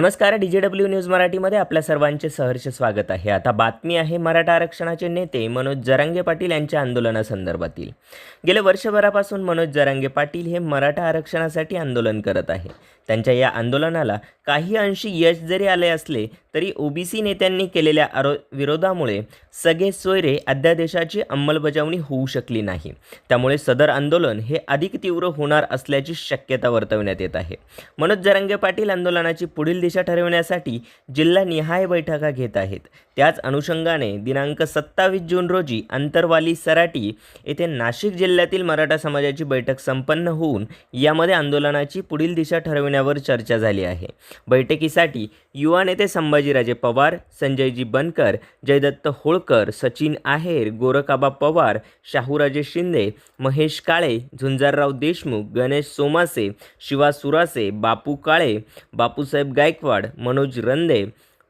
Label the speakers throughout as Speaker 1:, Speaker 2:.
Speaker 1: नमस्कार D J W news मराठीमध्ये आपल्या सर्वांचे सहर्ष स्वागत आहे. आता बातमी आहे मराठा आरक्षणाचे नेते मनोज जरांगे पाटील यांच्या आंदोलनासंदर्भातील. गेल्या वर्षभरापासून मनोज जरांगे पाटील हे मराठा आरक्षणासाठी आंदोलन करत आहे. त्यांच्या या आंदोलनाला काही अंशी यश जरी आले असले तरी ओबीसी नेत्यांनी केलेल्या आरो विरोधामुळे सगळे सोयरे अध्यादेशाची अंमलबजावणी होऊ शकली नाही. त्यामुळे सदर आंदोलन हे अधिक तीव्र होणार असल्याची शक्यता वर्तवण्यात येत आहे. मनोज जरांगे पाटील आंदोलनाची पुढील दिशा ठरविण्यासाठी जिल्हानिहाय बैठका घेत आहेत. त्याच अनुषंगाने दिनांक सत्तावीस जून रोजी अंतरवाली सराटी येथे नाशिक जिल्ह्यातील मराठा समाजाची बैठक संपन्न होऊन यामध्ये आंदोलनाची पुढील दिशा ठरविण्यावर चर्चा झाली आहे. बैठकीसाठी युवा नेते संभाजीराजे पवार संजयजी बनकर जयदत्त होळकर सचिन आहेर गोरखाबा पवार शाहूराजे शिंदे महेश काळे झुंजारराव देशमुख गणेश सोमासे शिवा सुरासे बापू काळे बापूसाहेब गायकवाड मनोज रंदे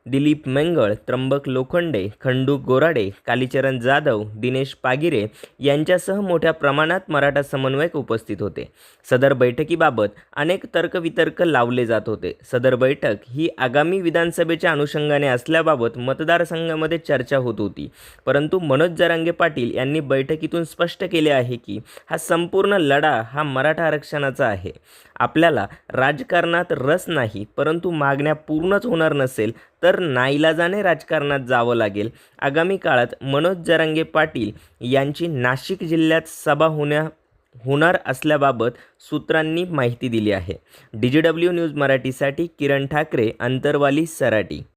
Speaker 1: दिलीप मेंगळ त्र्यंबक लोखंडे खंडू गोराडे कालीचरण जाधव दिनेश पागिरे यांच्यासह मोठ्या प्रमाणात मराठा समन्वयक उपस्थित होते. सदर बैठकीबाबत अनेक तर्कवितर्क लावले जात होते. सदर बैठक ही आगामी विधानसभेच्या अनुषंगाने असल्याबाबत मतदारसंघामध्ये चर्चा होत होती. परंतु मनोज जरांगे पाटील यांनी बैठकीतून स्पष्ट केले आहे की हा संपूर्ण लढा हा मराठा आरक्षणाचा आहे. आपल्याला राजकारणात रस नाही परंतु मागण्या पूर्णच होणार नसेल तर नाईलाजाने राजकारणात जावं लागेल. आगामी काळात मनोज जरांगे पाटील यांची नाशिक जिल्ह्यात सभा होण्या होणार असल्याबाबत सूत्रांनी माहिती दिली आहे. डी जी डब्ल्यू न्यूज मराठीसाठी किरण ठाकरे अंतरवाली सराटी.